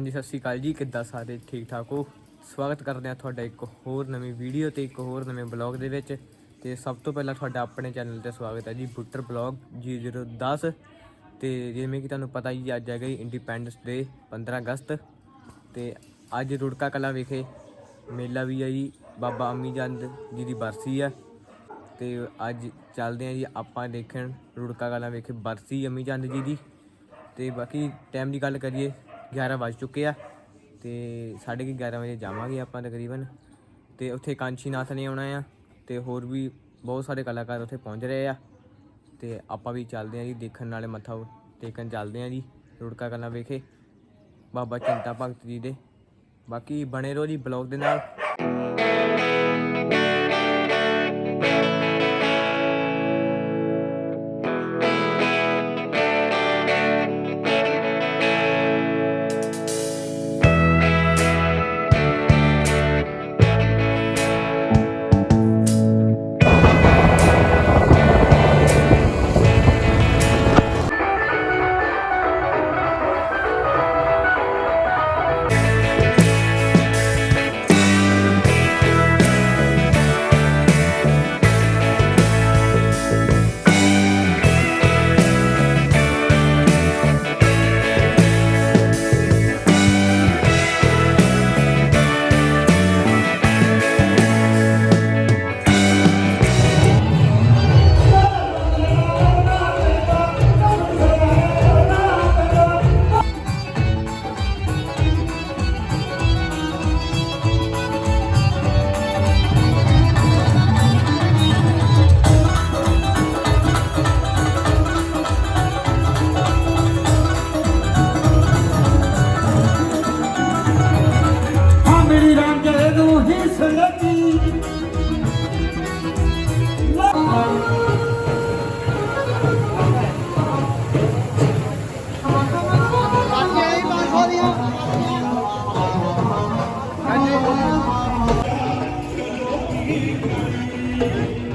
ਹਾਂਜੀ, ਸਤਿ ਸ਼੍ਰੀ ਅਕਾਲ ਜੀ। ਕਿੱਦਾਂ ਸਾਰੇ ਠੀਕ ਠਾਕ ਹੋ? ਸਵਾਗਤ ਕਰਦੇ ਹਾਂ ਤੁਹਾਡਾ ਇੱਕ ਹੋਰ ਨਵੀਂ ਵੀਡੀਓ ਤੇ ਇੱਕ ਹੋਰ ਨਵੇਂ ਬਲੌਗ ਦੇ ਵਿੱਚ। ਤੇ ਸਭ ਤੋਂ ਪਹਿਲਾਂ ਤੁਹਾਡਾ ਆਪਣੇ ਚੈਨਲ ਤੇ ਸਵਾਗਤ ਹੈ ਜੀ, ਬੁੱਟਰ ਬਲੌਗ 0010 ਤੇ ਜਿਵੇਂ ਕਿ ਤੁਹਾਨੂੰ ਪਤਾ ਹੀ ਅੱਜ ਹੈਗਾ ਇੰਡੀਪੈਂਡੈਂਸ ਡੇ 15 ਅਗਸਤ। ਤੇ ਅੱਜ ਰੁੜਕਾ ਕਲਾ ਵਿਖੇ ਮੇਲਾ ਵੀ ਹੈ ਜੀ, ਬਾਬਾ ਅਮੀ ਚੰਦ ਜੀ ਦੀ ਬਰਸੀ ਆ ਤੇ ਅੱਜ ਚੱਲਦੇ ਆ ਜੀ, ਆਪਾਂ ਦੇਖਣ ਰੁੜਕਾ ਕਲਾ ਵਿਖੇ ਬਰਸੀ ਅਮੀ ਚੰਦ ਜੀ ਦੀ। ਤੇ ਬਾਕੀ ਟਾਈਮ ਦੀ ਗੱਲ ਕਰੀਏ 11 ਵੱਜ ਚੁੱਕੇ ਆ ਤੇ ਸਾਢੇ ਕੁ 11 ਵਜੇ ਜਾਵਾਂਗੇ ਆਪਾਂ ਤਕਰੀਬਨ ਤੇ ਉੱਥੇ ਕਾਂਚੀ ਨਾਥ ਨੇ ਆਉਣਾ ਆ ਤੇ ਹੋਰ ਵੀ ਬਹੁਤ ਸਾਰੇ ਕਲਾਕਾਰ ਉੱਥੇ ਪਹੁੰਚ ਰਹੇ ਆ ਤੇ ਆਪਾਂ ਵੀ ਚੱਲਦੇ ਆ ਜੀ ਦੇਖਣ ਨਾਲੇ ਮੱਥਾ ਟੇਕਣ ਚੱਲਦੇ ਆ ਜੀ ਰੁੜਕਾ ਕਲਾ ਵੇਖੇ ਬਾਬਾ ਚਿੰਤਾ ਭਗਤ ਜੀ ਦੇ। ਬਾਕੀ ਬਣੇ ਰਹੋ ਜੀ ਬਲੌਗ ਦੇ ਨਾਲ। ਜਿਹੜੇ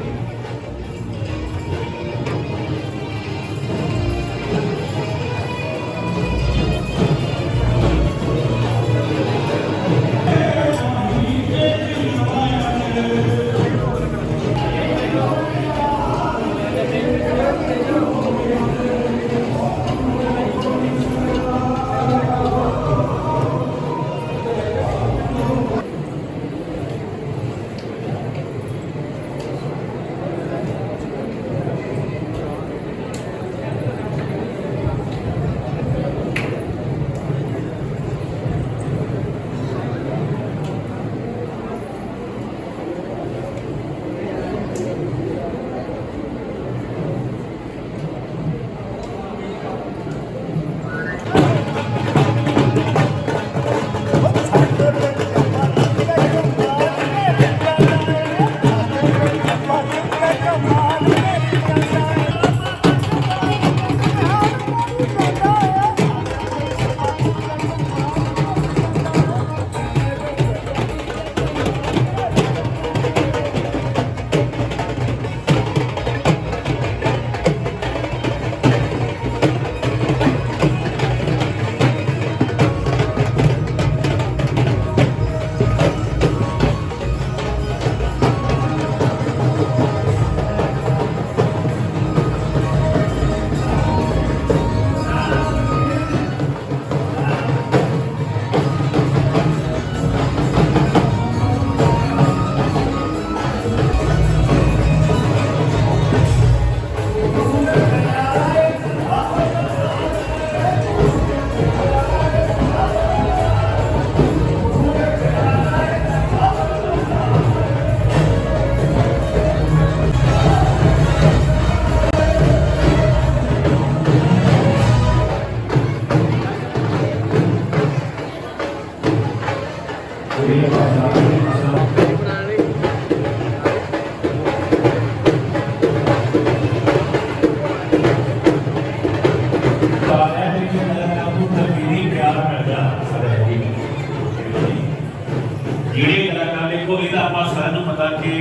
ਸਾਰਿਆਂ ਨੂੰ ਪਤਾ ਕਿ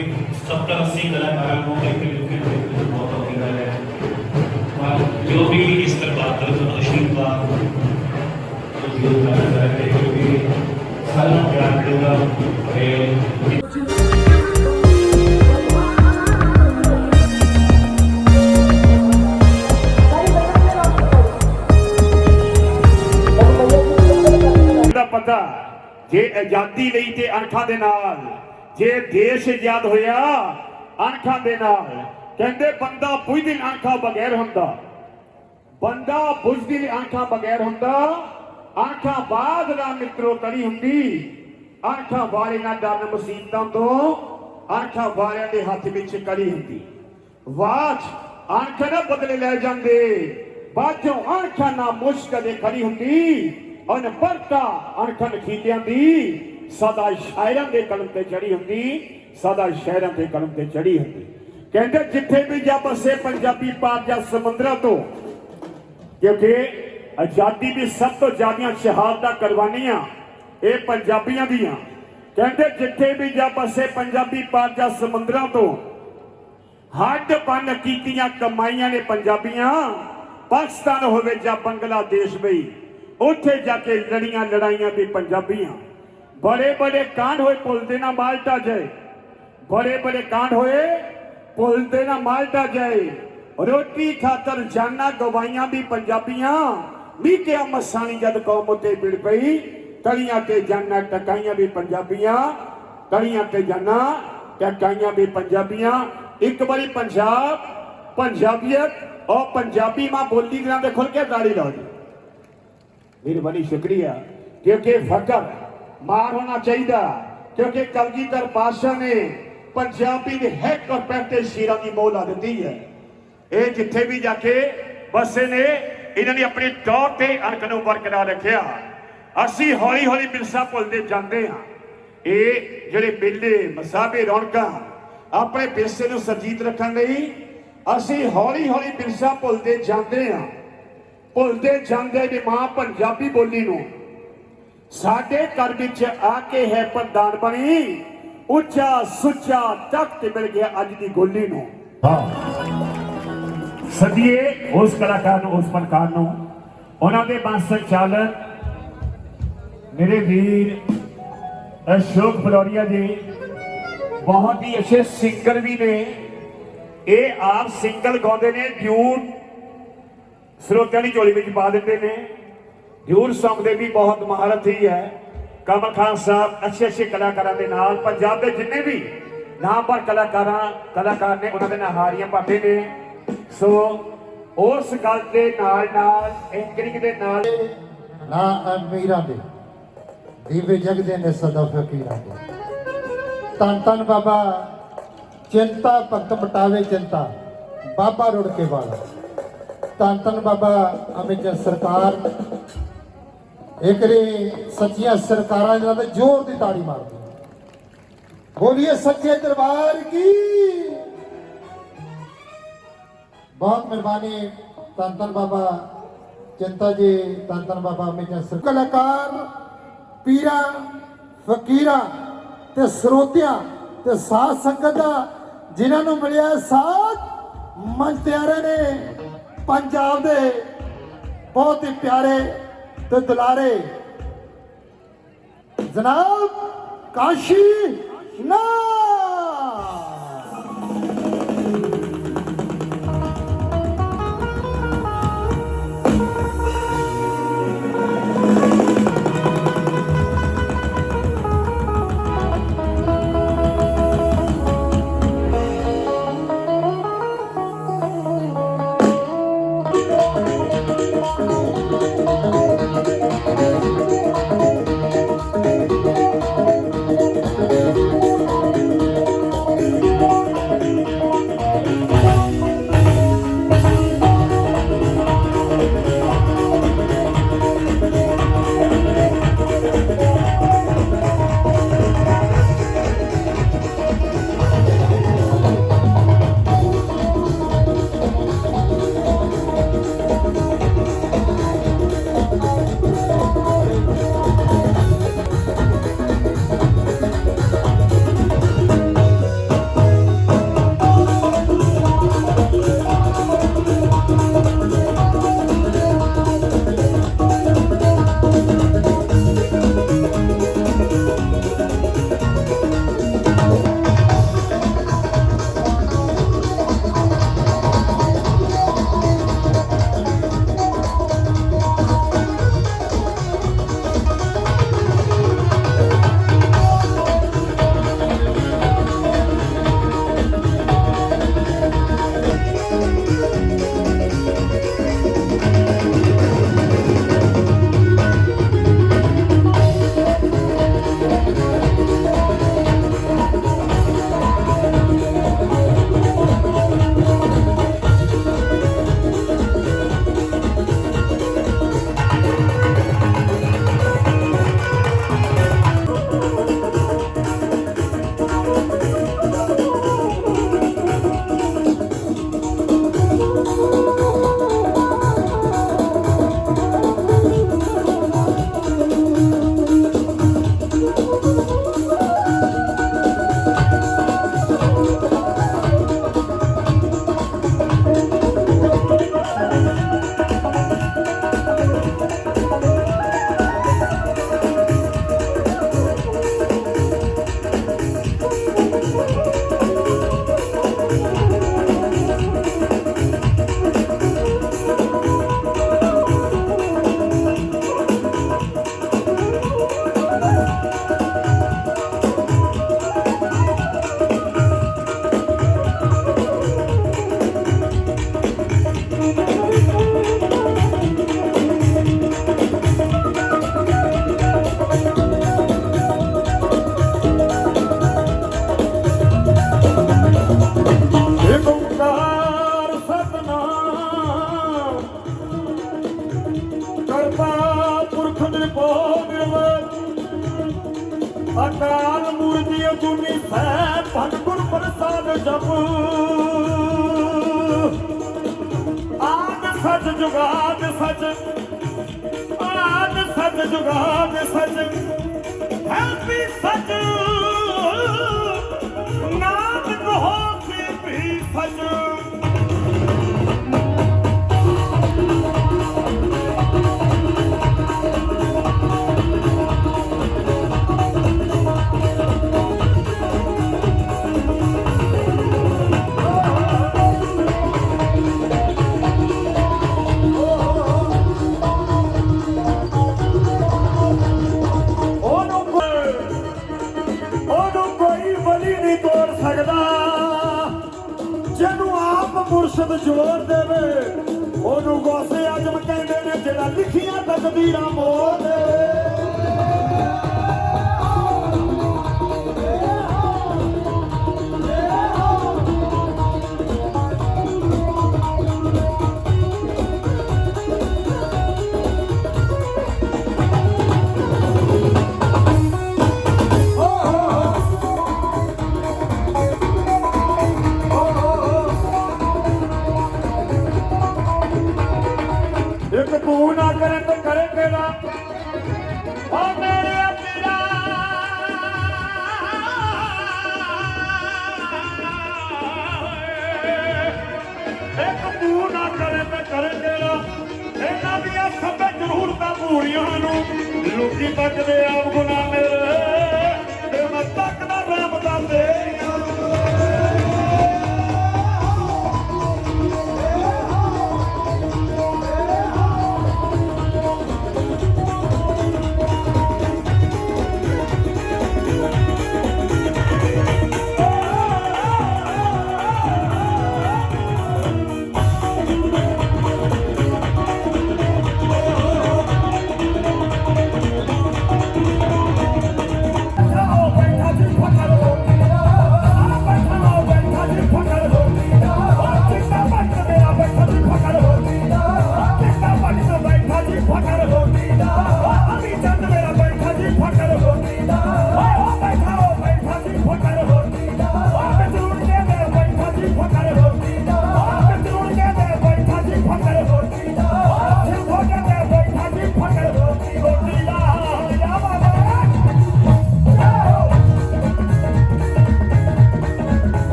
70 80 ਕਲਾਕਾਰਾਂ ਨੂੰ ਇੱਕ ਲਿਖੇ ਦੇ ਵਿੱਚ ਬਹੁਤ ਔਖੀ ਗੱਲ ਹੈ ਪਰ ਜੋ ਵੀ ਇਸ ਦਰਬਾਰ ਤੋਂ ਤੁਹਾਨੂੰ ਆਸ਼ੀਰਵਾਦ ਜੋ ਕਰ ਕਰਕੇ ਕਿਉਂਕਿ ਸਾਰਿਆਂ ਨੂੰ ਪਿਆਰ ਮਿਲੂਗਾ ਤੇ ਦਾ ਪਤਾ ਜੇ ਆਜ਼ਾਦੀ ਲਈ ਤੇ ਅਣਖਾਂ ਦੇ ਨਾਲ ਜੇ ਦੇਸ਼ ਆਜ਼ਾਦ ਹੋਇਆ, ਅਣਖਾਂ ਦੇ ਨਾਲ, ਕਹਿੰਦੇ ਬੰਦਾ ਬੁਝਦਿਲ ਅਣਖਾਂ ਬਗੈਰ ਹੁੰਦਾ। ਬੰਦਾ ਬੁਝਦਿਲ ਅਣਖਾਂ ਬਗੈਰ ਹੁੰਦਾ, ਅਣਖਾਂ ਬਾਦ ਦਾ ਮਿੱਤਰੋ ਤੜੀ ਹੁੰਦੀ। ਅਣਖਾਂ ਵਾਲੇ ਨਾ ਡਰਨ ਮੁਸੀਬਤਾਂ ਤੋਂ, ਅਣਖਾਂ ਵਾਲਿਆਂ ਦੇ ਹੱਥ ਵਿੱਚ ਕੜੀ ਹੁੰਦੀ। ਵਾਚ ਅਣਖ ਨਾ ਬਦਲੇ ਲੈ ਜਾਂਦੇ। ਬਾਝੋਂ ਅਣਖਾਂ ਨਾ ਮੁਸ਼ਕ ਦੇ ਖੜੀ ਹੁੰਦੀ। ਅਨ ਪਰਤਾ ਅਣਖਾਂ ਖੀਲਿਆਂ ਦੀ। ਸਦਾ ਸ਼ਾਇਰਾਂ ਦੇ ਕਲਮ ਤੇ ਚੜੀ ਹੁੰਦੀ, ਸਦਾ ਸ਼ਾਇਰਾਂ ਦੇ ਕਲਮ ਤੇ ਚੜੀ ਹੁੰਦੀ। ਕਹਿੰਦੇ ਜਿੱਥੇ ਵੀ ਜਾ ਬਸੇ ਪੰਜਾਬੀ ਪਾਰ ਜਾਂ ਸਮੁੰਦਰਾਂ ਤੋਂ, ਕਿਉਂਕਿ ਆਜ਼ਾਦੀ ਦੀ ਸਭ ਤੋਂ ਜ਼ਿਆਦੀਆਂ ਸ਼ਹਾਦਤਾਂ ਕੁਰਬਾਨੀਆਂ ਇਹ ਪੰਜਾਬੀਆਂ ਦੀਆਂ। ਕਹਿੰਦੇ ਜਿੱਥੇ ਵੀ ਜਾ ਬਸੇ ਪੰਜਾਬੀ ਪਾਰ ਜਾਂ ਸਮੁੰਦਰਾਂ ਤੋਂ, ਹੱਡ ਬੰਨ ਕੀਤੀਆਂ ਕਮਾਈਆਂ ਨੇ ਪੰਜਾਬੀਆਂ, ਪਾਕਿਸਤਾਨ ਹੋਵੇ ਜਾਂ ਬੰਗਲਾਦੇਸ਼ ਵੀ ਉੱਥੇ ਜਾ ਕੇ ਲੜੀਆਂ ਲੜਾਈਆਂ ਵੀ ਪੰਜਾਬੀਆਂ। ਬੜੇ ਬੜੇ ਕਾਂਡ ਹੋਏ ਪੁੱਲ ਦੇ ਨਾ ਮਾਲਟਾ ਜਾਏ ਬੜੇ ਬੜੇ ਕਾਂਡ ਹੋਏ ਪੁੱਲ ਰੋਟੀ ਖਾਤਰ ਜਾਨਾਂ ਗਵਾਈਆਂ ਵੀ ਪੰਜਾਬੀਆਂ ਮੀਟਿਆ ਮਸਾਣੀ ਜਦ ਕੌਮ ਉਤੇ ਵਿੜ ਪਈ ਤਲੀਆਂ ਤੇ ਜਾਨਾਂ ਟਕਾਈਆਂ ਵੀ ਪੰਜਾਬੀਆਂ ਤਲੀਆਂ ਤੇ ਜਾਨਾਂ ਟਕਾਈਆਂ ਵੀ ਪੰਜਾਬੀਆਂ ਇੱਕ ਵਾਰੀ ਪੰਜਾਬ ਪੰਜਾਬੀਅਤ ਔਰ ਪੰਜਾਬੀ ਮਾਂ ਬੋਲੀ ਗ੍ਰਾਂ ਦੇ ਖੁੱਲ ਕੇ ਤਾੜੀ ਲਾਓ ਜੀ ਮਿਹਰਬਾਨੀ ਸ਼ੁਕਰੀਆ ਕਿਉਂਕਿ ਫਕਰ ਮਾਰ ਹੋਣਾ ਚਾਹੀਦਾ ਕਿਉਂਕਿ ਕਲਗੀਧਰ ਪਾਤਸ਼ਾਹ ਨੇ ਪੰਜਾਬੀ ਦੇ ਹੈਕ ਔਰ ਪੈਤੇ ਸ਼ੀਰਾਂ ਦੀ ਮੋਹਲਾ ਦਿੱਤੀ ਹੈ। ਇਹ ਜਿੱਥੇ ਵੀ ਜਾ ਕੇ ਬਸੇ ਨੇ, ਇਹਨਾਂ ਨੇ ਆਪਣੇ ਟੌਰ ਤੇ ਅਣਖ ਨੂੰ ਬਰਕਰਾਰ ਰੱਖਿਆ। ਅਸੀਂ ਹੌਲੀ ਹੌਲੀ ਵਿਰਸਾ ਭੁੱਲਦੇ ਜਾਂਦੇ ਹਾਂ। ਇਹ ਜਿਹੜੇ ਮੇਲੇ, ਮਸਾਬੇ, ਰੌਣਕਾਂ ਆਪਣੇ ਵਿਰਸੇ ਨੂੰ ਸਰਜੀਤ ਰੱਖਣ ਲਈ ਅਸੀਂ ਹੌਲੀ ਹੌਲੀ ਵਿਰਸਾ ਭੁੱਲਦੇ ਜਾਂਦੇ ਹਾਂ। ਭੁੱਲਦੇ ਜਾਂਦੇ ਵੀ ਮਾਂ ਪੰਜਾਬੀ ਬੋਲੀ ਨੂੰ ਸਾਡੇ ਘਰ ਵਿੱਚ ਆ ਕੇ ਹੈ ਪ੍ਰਧਾਨ ਬਣੀ। ਉੱਚਾ ਸੁੱਚਾ ਤਖਤ ਮਿਲ ਗਿਆ ਅੱਜ ਦੀ ਗੋਲੀ ਨੂੰ। ਸਦੀਏ, ਉਸ ਕਲਾਕਾਰ ਨੂੰ, ਉਸ ਫਨਕਾਰ ਨੂੰ, ਉਹਨਾਂ ਦੇ ਬੰਸ ਸੰਚਾਲਨ ਮੇਰੇ ਵੀਰ ਅਸ਼ੋਕ ਫਲੋਰੀਆ ਜੀ, ਬਹੁਤ ਹੀ ਅੱਛੇ ਸਿੰਗਰ ਵੀ ਨੇ। ਇਹ ਆਪ ਸਿੰਗਲ ਗਾਉਂਦੇ ਨੇ ਟਿਊਨ ਸਰੋਤਿਆਂ ਦੀ ਝੋਲੀ ਵਿੱਚ ਪਾ ਦਿੰਦੇ ਨੇ। ਡਿਊਟ Song ਦੇ ਵੀ ਬਹੁਤ ਮਹਾਰਤ ਹੀ। ਹੈ ਕਮਲ ਖਾਨ ਸਾਹਿਬ ਅੱਛੇ ਅੱਛੇ ਕਲਾਕਾਰਾਂ ਦੇ ਨਾਲ, ਪੰਜਾਬ ਦੇ ਜਿੰਨੇ ਵੀ ਨਾਮਵਰ ਕਲਾਕਾਰਾਂ, ਕਲਾਕਾਰ ਨੇ, ਉਹਨਾਂ ਦੇ ਨਾਲ ਹਾਰੀਆਂ ਪਾਟੇ ਨੇ। ਸੋ ਉਸ ਗੱਲ ਦੇ ਨਾਲ ਨਾਲ, ਐਂਕਰਿੰਗ ਦੇ ਨਾਲ ਨਾ ਅਮੀਰਾਂ ਦੇ, ਦੀਵੇ ਜਗਦੇ ਨੇ ਸਦਾ ਫਕੀਰਾਂ ਦੇ। ਤਨ ਤਨ ਬਾਬਾ, ਚਿੰਤਾ ਭਗਤ ਮਟਾਵੇ ਚਿੰਤਾ, ਬਾਬਾ ਰੁੜ ਕੇ ਵਾਲਾ। ਤਨ ਤਨ ਬਾਬਾ, ਅਮਿਤ ਸਰਕਾਰ ਇੱਕ ਸੱਚੀਆਂ ਸਰਕਾਰਾਂ ਜਿਹਨਾਂ ਤੇ ਜ਼ੋਰ ਦੀ ਤਾੜੀ ਮਾਰਦੀ ਬੋਲੀਏ ਸੱਚੇ ਦਰਬਾਰ ਕੀ? ਬਹੁਤ ਮਿਹਰਬਾਨੀ ਧੰਨ ਬਾਬਾ ਚਿੰਤਾ ਜੀ ਧੰਨ ਬਾਬਾ ਅਮਿਤ ਸਰ ਕਲਾਕਾਰ, ਪੀਰਾਂ, ਫਕੀਰਾਂ ਤੇ ਸਰੋਤਿਆਂ ਤੇ ਸਾਧ ਸੰਗਤ ਦਾ ਜਿਨ੍ਹਾਂ ਨੂੰ ਮਿਲਿਆ ਸਾਥ ਮੰਤਿਆਰੇ ਨੇ ਪੰਜਾਬ ਦੇ ਬਹੁਤ ਹੀ ਪਿਆਰੇ ਤੇ ਦੁਲਾਰੇ। ਜਨਾਬ ਕਾਸ਼ੀ ਨਾ।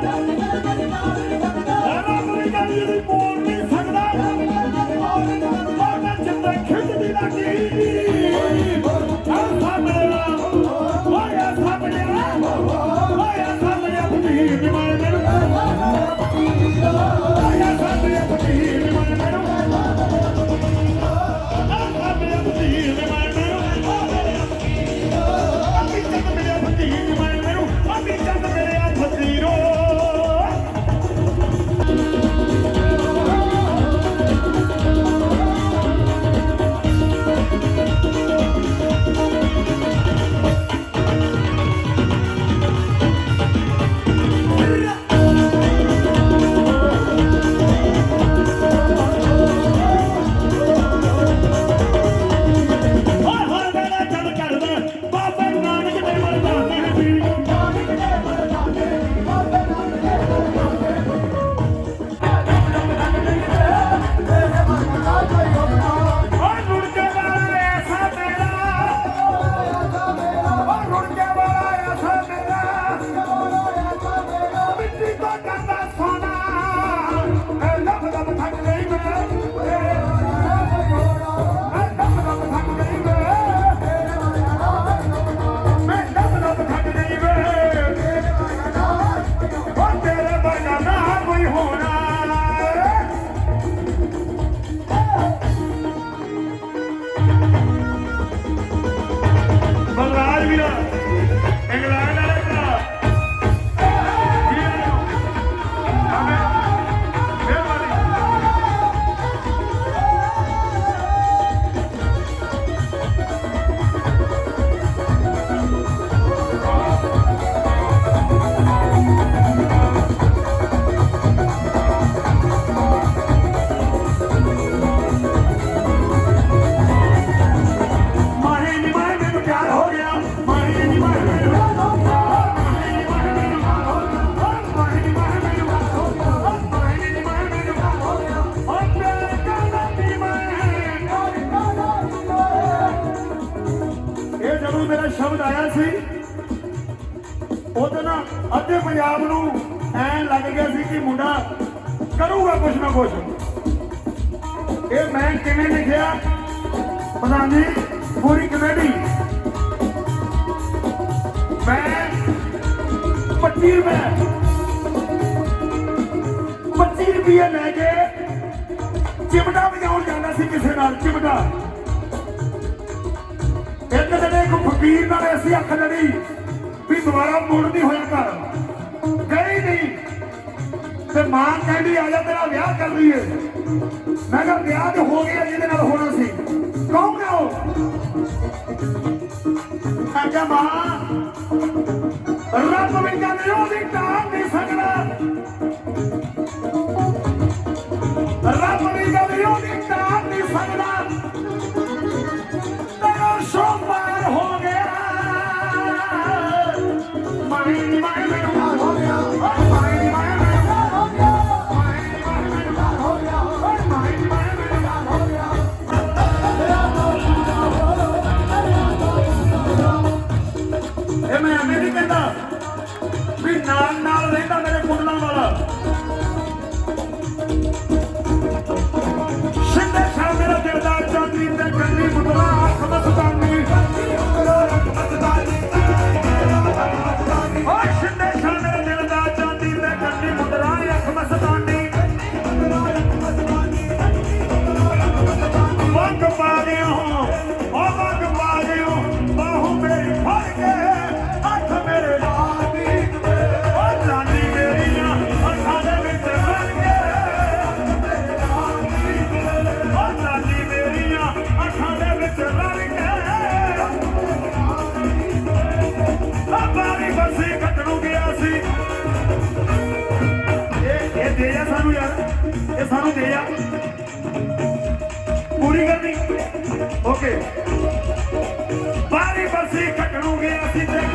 Thank you. ਜਦੋਂ ਸੀ। ਉਦੋਂ ਨਾ ਅੱਧੇ ਪੰਜਾਬ ਨੂੰ ਐਂ ਲੱਗ ਗਿਆ ਸੀ ਕਿ ਮੁੰਡਾ ਕਰੂਗਾ ਕੁਛ ਨਾ ਕੁਛ। ਇਹ ਮੈਂ ਕਿਵੇਂ ਲਿਖਿਆ? ਪ੍ਰਧਾਨ ਜੀ ਪੂਰੀ ਕਮੇਟੀ। ਮੈਂ 25 ਰੁਪਏ 25 ਰੁਪਏ ਲੈ ਕੇ ਚਿਮਟਾ ਵਜਾਉਣ ਜਾਂਦਾ ਸੀ ਕਿਸੇ ਨਾਲ, ਚਿਮਟਾ। ਇੱਕ ਫਕੀਰ ਨਾਲ ਐਸੀ ਅੱਖ ਲੜੀ ਵੀ ਦੁਬਾਰਾ ਮੁੜ ਨਹੀਂ ਹੋਇਆ ਘਰ। ਗਈ ਨਹੀਂ। ਤੇ ਮਾਂ ਕਹਿੰਦੀ, ਆ ਜਾ ਤੇਰਾ ਵਿਆਹ ਕਰ ਲਈਏ। ਮੈਂ ਕਿਹਾ, ਵਿਆਹ ਤੇ ਹੋ ਗਿਆ, ਜਿਹਦੇ ਨਾਲ ਹੋਣਾ ਸੀ। ਕੌਣ ਹੈ ਉਹ? ਮੈਂ ਮਾਂ। ਰੱਬ ਵੀ ਕਹਿੰਦੇ ਉਹਦੀ ਟਾਲ ਨਹੀਂ ਸਕਦਾ। ਨਾਲ ਨਾਲ ਰਹਿੰਦਾ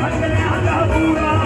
ਗਿਆ ਸੀ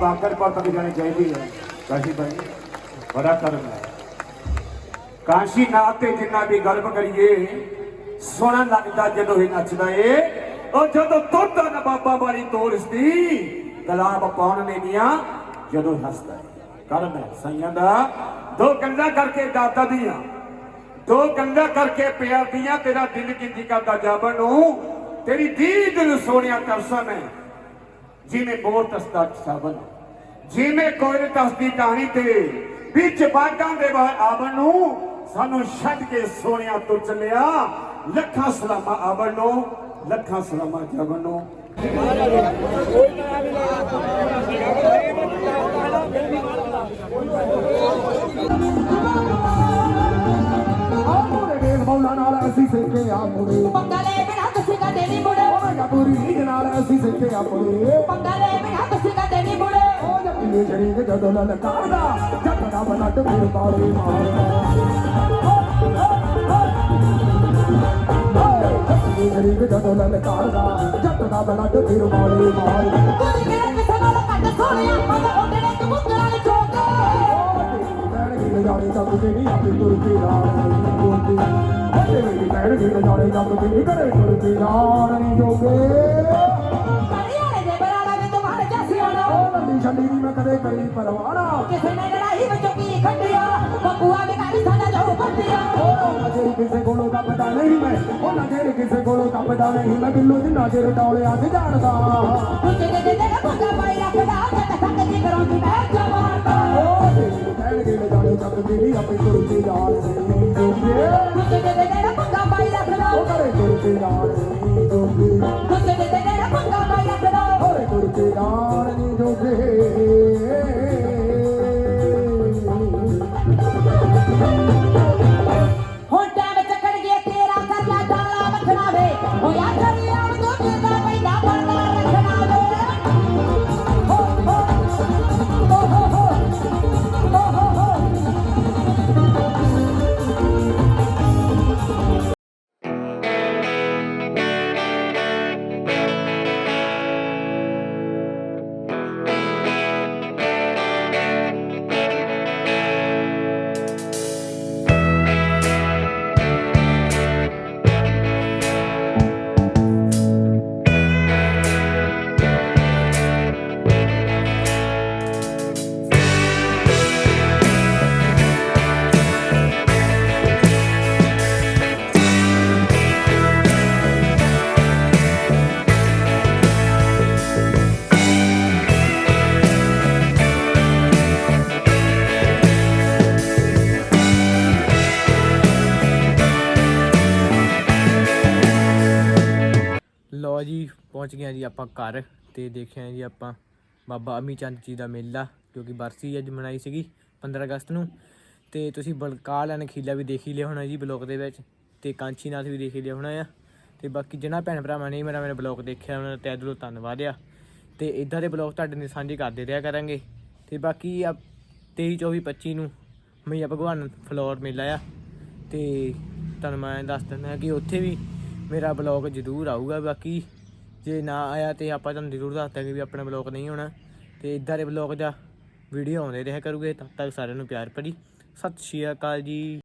ਤਾੜੀ ਬਾਕਰ ਪਰ ਤੱਕ ਜਾਣੀ ਚਾਹੀਦੀ ਹੈ। ਕਾਸ਼ੀ ਭਾਈ, ਬੜਾ ਕਾਸ਼ੀ ਨਾਥ ਤੇ ਜਿੰਨਾ ਵੀ ਗਰਭ ਕਰੀਏ, ਸੋਹਣਾ ਲੱਗਦਾ ਜਦੋਂ ਇਹ ਨੱਚਦਾ ਏ। ਉਹ ਜਦੋਂ ਤੋਤਾ ਨਾ ਬਾਬਾ ਵਾਲੀ ਤੋਰਸਦੀ ਗਲਾਬ ਪਾਉਣ ਮੇਨੀਆਂ ਜਦੋਂ ਹੱਸਦਾ ਏ। ਕਰਮ ਹੈ ਸਈਆਂ ਦਾ। ਦੋ ਕੰਨਾਂ ਕਰਕੇ ਦਾਤਾ ਦੀਆਂ। ਦੋ ਕੰਨਾਂ ਕਰਕੇ ਪਿਆਰ ਦੀਆਂ, ਤੇਰਾ ਦਿਲ ਕਿੰਦੀ ਕਰਦਾ ਜਾਬਣ ਨੂੰ। ਤੇਰੀ ਦੀਦ ਨੂੰ ਸੋਹਣਿਆ ਤਰਸਮ ਹੈ ਜਿਵੇਂ ਬੋਰ ਤਸਦਾ ਸਾਬਨ ਜਿਵੇਂ ਕੋਈ ਤਸਦੀ ਟਾਣੀ ਤੇ ਵਿੱਚ ਬਾਗਾਂ ਦੇ ਬਾਹਰ ਆਵਣ ਨੂੰ ਸਾਨੂੰ ਛੱਡ ਕੇ ਸੋਹਣਿਆ ਤੁਰ ਚੱਲਿਆ ਲੱਖਾਂ ਸਲਾਮਾਂ ਆਵਣ ਨੂੰ ਲੱਖਾਂ ਸਲਾਮਾਂ ਜਾਵਣ ਨੂੰ। ਆਮੋਰੇ ਵੇਲ ਮੌਲਾ ਨਾਲ ਅਸੀਂ ਸਿੱਖੇ ਆ ਮੁੜੇ ਪੰਗਲੇ ਬਿਨਾ ਤੁਸੀਂ ਕਦੇ ਨਹੀਂ ਮੁੜੇ ਪੂਰੀ ਰੀਝ ਨਾਲ ਅਸੀਂ ਸਿੱਖੇ ਆ ਮੁੜੇ ਪੰਗਲੇ ਬਿਨਾ ਤੁਸੀਂ ਕਦੇ ਨਹੀਂ ਮੁੜੇ। ਉਹ ਜੱਪੀਏ ਸ਼ਰੀਕ ਜਦੋਂ ਲਲਕਾਰਦਾ ਜੱਟ ਦਾ ਬਲੱਡ ਫਿਰ ਬਾਰੇ ਮਾਰਦਾ। ਜੱਪੀਏ ਸ਼ਰੀਕ ਜਦੋਂ ਲਲਕਾਰਦਾ ਜੱਟ ਦਾ ਬਲੱਡ ਫਿਰ ਬਾਰੇ ਮਾਰਦਾ। ਕੋਈ ਮੇਰੇ ਕਿਸੇ ਨਾਲ ਕੱਟ ਸੋਹਣਿਆ ਮਨ ਉਹਦੇ ਤੂੰ ਮੁਕਰਾਂ ਨਜ਼ਾਰੇ ਦੱਬ ਕੇ ਨਹੀਂ ਆਪੇ ਤੁਰ ਕੇ ਰਾਣੀ ਜੋਗੇ ਹੱਥੇ ਮੇਰੀ ਵੀ ਨਹੀਂ ਘਰੇ ਤੁਰ ਕੇ ਰਾਣੀ ਜੋਗੇ ਨਹੀਂ ਮੈਂ ਕਦੇ ਕਰੀ ਪਰਵਾਣਾ ਕਿਸੇ ਨੇ ਕਿਸੇ ਕੋਲੋਂ ਕੱਪਦਾ ਨਹੀਂ ਮੈਂ ਉਹ ਨਾ ਜੇ ਕਿਸੇ ਕੋਲੋਂ ਕੱਪਦਾ ਨਹੀਂ ਮੈਂ ਬਿੱਲੂ ਜਿੰਨਾ ਜੇ ਰਟੌਲੇ ਆ ਜਾਣਦਾ ਕੁਝ ਦੇ ਦੇ ਦੇ ਭੱਗਾ ਪਾਈ ਜੀ ਆਪਾਂ ਘਰ ਤੇ ਦੇਖਿਆ ਜੀ ਆਪਾਂ ਬਾਬਾ ਅਮੀ ਚੰਦ ਜੀ ਦਾ ਮੇਲਾ, ਜੋ ਕਿ ਬਰਸੀ ਅੱਜ ਮਨਾਈ ਸੀਗੀ 15 ਅਗਸਤ ਨੂੰ। ਤੇ ਤੁਸੀਂ ਬਲਕਾਲ ਅਨਖੀਲਾ ਵੀ ਦੇਖੀ ਲਿਆ ਹੋਣਾ ਜੀ ਬਲੌਗ ਦੇ ਵਿੱਚ, ਤੇ ਕਾਂਚੀਨਾਥ ਵੀ ਦੇਖੀ ਲਿਆ ਹੋਣਾ ਆ। ਤੇ ਬਾਕੀ ਜਿਨ੍ਹਾਂ ਭੈਣ ਭਰਾਵਾਂ ਨੇ ਮੇਰਾ ਮੇਰਾ ਬਲੌਗ ਦੇਖਿਆ ਉਹਨਾਂ ਦਾ ਤਹਿ ਦਿਲੋਂ ਧੰਨਵਾਦ ਆ। ਤੇ ਇਦਾਂ ਦੇ ਬਲੌਗ ਤੁਹਾਡੇ ਨਾਲ ਸਾਂਝੇ ਕਰਦੇ ਰਿਹਾ ਕਰਾਂਗੇ। ਤੇ ਬਾਕੀ ਆ 23 24 25 ਨੂੰ ਮਈਆ ਭਗਵਾਨ ਫਲੋਰ ਮੇਲਾ ਆ। ਤੇ ਤੁਹਾਨੂੰ ਮੈਂ ਦੱਸ ਦਿੰਦਾ ਕਿ ਉੱਥੇ ਵੀ ਮੇਰਾ ਬਲੌਗ ਜ਼ਰੂਰ ਆਊਗਾ। ਬਾਕੀ ਜੇ ਨਾ ਆਇਆ ਤੇ ਆਪਾਂ ਤੁਹਾਨੂੰ ਜ਼ਰੂਰ ਦੱਸ ਦਾਂਗੇ ਵੀ ਆਪਣਾ ਬਲੌਗ ਨਹੀਂ ਹੋਣਾ ਤੇ ਇਦਾਂ ਦੇ ਬਲੌਗ ਜਾਂ ਵੀਡੀਓ ਆਉਂਦੇ ਰਿਹਾ ਕਰੂਗੇ, ਤਦ ਤੱਕ ਸਾਰਿਆਂ ਨੂੰ ਪਿਆਰ ਭਰੀ। ਸਤਿ ਸ਼੍ਰੀ ਅਕਾਲ ਜੀ।